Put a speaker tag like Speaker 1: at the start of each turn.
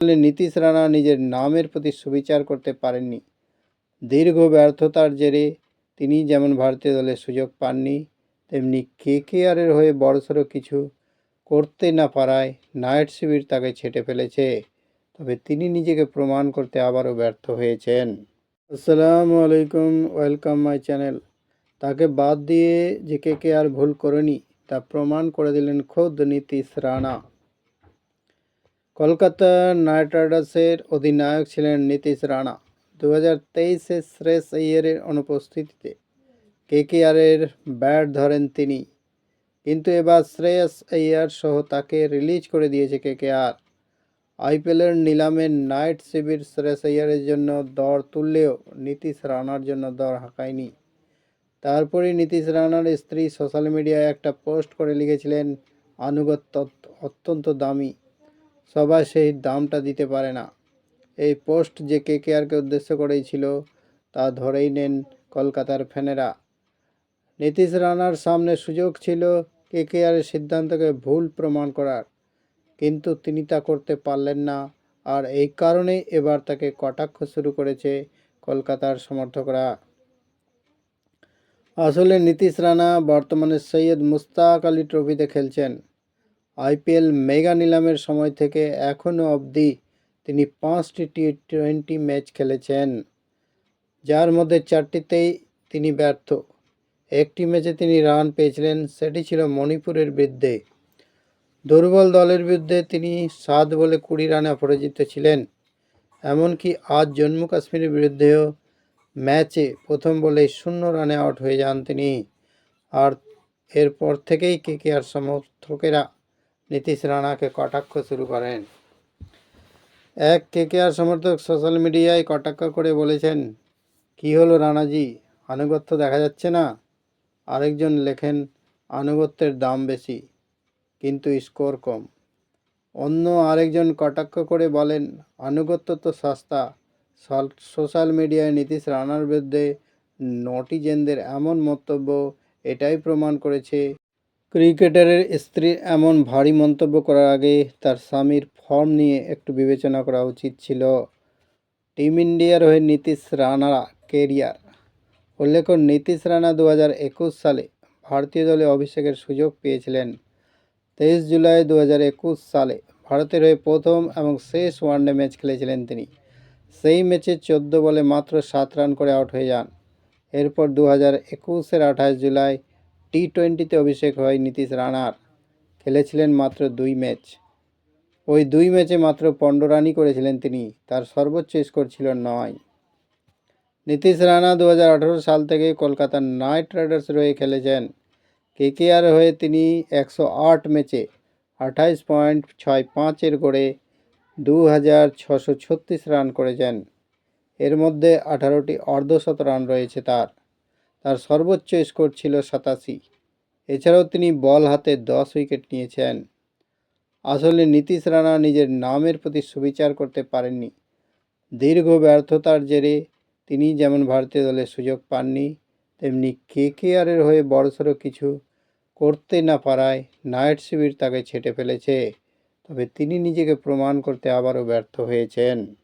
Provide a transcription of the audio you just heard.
Speaker 1: নীতিশ রানা নিজের নামের প্রতি সুবিচার করতে পারেননি। দীর্ঘ ব্যর্থতার জেরে তিনি যেমন ভারতীয় দলে সুযোগ পাননি, তেমনি কে কে আরের হয়ে বড়সড় কিছু করতে না পারায় নাইট শিবির তাকে ছেটে ফেলেছে। তবে তিনি নিজেকে প্রমাণ করতে আবারও ব্যর্থ হয়েছেন। আসসালামু আলাইকুম, ওয়েলকাম মাই চ্যানেল। তাকে বাদ দিয়ে যে কে কে আর ভুল করেনি, তা প্রমাণ করে দিলেন খোদ নীতিশ রানা। কলকাতা নাইট রাইডার্সের অধিনায়ক ছিলেন নীতিশ রানা। দু হাজার তেইশে শ্রেষ আইয়ারের অনুপস্থিতিতে কেকেআরের ব্যাট ধরেন তিনি। কিন্তু এবার শ্রেয়স আইয়ার সহ তাকে রিলিজ করে দিয়েছে কেকেআর। আইপিএলের নিলামে নাইট শিবির শ্রেয়স আইয়ারের জন্য দর তুললেও নীতিশ রানার জন্য দর হাঁকায়নি। তারপরেই নীতিশ রানার স্ত্রী সোশ্যাল মিডিয়ায় একটা পোস্ট করে লিখেছিলেন, আনুগত্য অত্যন্ত দামি। সবাই সেই দামটা দিতে পারে না। এই পোস্ট যে কে কে আরকে উদ্দেশ্য করেই ছিল, তা ধরেই নেন কলকাতার ফ্যানেরা। নীতিশ রানার সামনে সুযোগ ছিল কে কে আরের সিদ্ধান্তকে ভুল প্রমাণ করার, কিন্তু তিনি তা করতে পারলেন না, আর এই কারণেই এবার তাকে কটাক্ষ শুরু করেছে কলকাতার সমর্থকরা। আসলে নীতিশ রানা বর্তমানে সৈয়দ মুস্তাক আলী ট্রফিতে খেলছেন। আইপিএল মেগা নিলামের সময় থেকে এখনও অবধি তিনি পাঁচটি টি টোয়েন্টি ম্যাচ খেলেছেন, যার মধ্যে চারটিতেই তিনি ব্যর্থ। একটি ম্যাচে তিনি রান পেয়েছিলেন, সেটি ছিল মণিপুরের বিরুদ্ধে। দুর্বল দলের বিরুদ্ধে তিনি সাত বলে কুড়ি রানে অপরাজিত ছিলেন, এমনকি আজ জম্মু কাশ্মীরের বিরুদ্ধেও ম্যাচে প্রথম বলেই শূন্য রানে আউট হয়ে যান তিনি। আর এরপর থেকেই কে কে আর সমর্থকেরা নীতিশ রানাকে কটাক্ষ শুরু করেন। এক কে কে আর সমর্থক সোশ্যাল মিডিয়ায় কটাক্ষ করে বলেছেন, কি হলো রানাজি? আনুগত্য দেখা যাচ্ছে না? আরেকজন লেখেন, আনুগত্যের দাম বেশি, কিন্তু স্কোর কম। অন্য আরেকজন কটাক্ষ করে বলেন, আনুগত্য তো সস্তা। সোশ্যাল মিডিয়ায় নীতিশ রানার বিরুদ্ধে নটিজেনদের এমন মন্তব্য, এটাই প্রমাণ করেছে ক্রিকেটারের স্ত্রীর এমন ভারী মন্তব্য করার আগে তার স্বামীর ফর্ম নিয়ে একটু বিবেচনা করা উচিত ছিল। টিম ইন্ডিয়ার হয়ে নীতিশ রানা কেরিয়ার। উল্লেখ্য, নীতিশ রানা দু হাজার একুশ সালে ভারতীয় দলে অভিষেকের সুযোগ পেয়েছিলেন। তেইশ জুলাই দু হাজার একুশ সালে ভারতের হয়ে প্রথম এবং শেষ ওয়ানডে ম্যাচ খেলেছিলেন তিনি। সেই ম্যাচে চোদ্দ বলে মাত্র সাত রান করে আউট হয়ে যান। এরপর দু হাজার একুশের আঠাশ জুলাই টি টোয়েন্টিতে অভিষেক হয় নীতিশ রানার। খেলেছিলেন মাত্র দুই ম্যাচ। ওই দুই ম্যাচে মাত্র পনেরো রানই করেছিলেন তিনি। তার সর্বোচ্চ স্কোর ছিল নয়। নীতিশ রানা দু হাজার আঠারো সাল থেকে কলকাতার নাইট রাইডার্স হয়ে খেলেছেন। কেকেআর হয়ে তিনি একশো আট ম্যাচে আঠাইশ পয়েন্ট ছয় পাঁচের গড়ে দু হাজার ছশো ছত্রিশ রান করেছেন। এর মধ্যে আঠারোটি অর্ধশত রান রয়েছে তার। তার সর্বোচ্চ স্কোর ছিল সাতাশি। এছাড়াও তিনি বল হাতে দশ উইকেট নিয়েছেন। আসলে নীতিশ রানা নিজের নামের প্রতি সুবিচার করতে পারেননি। দীর্ঘ ব্যর্থতার জেরে তিনি যেমন ভারতীয় দলে সুযোগ পাননি, তেমনি কে কে আরের হয়ে বড়সড় কিছু করতে না পারায় নাইট শিবির তাকে ছেটে ফেলেছে। তবে তিনি নিজেকে প্রমাণ করতে আবারও ব্যর্থ হয়েছেন।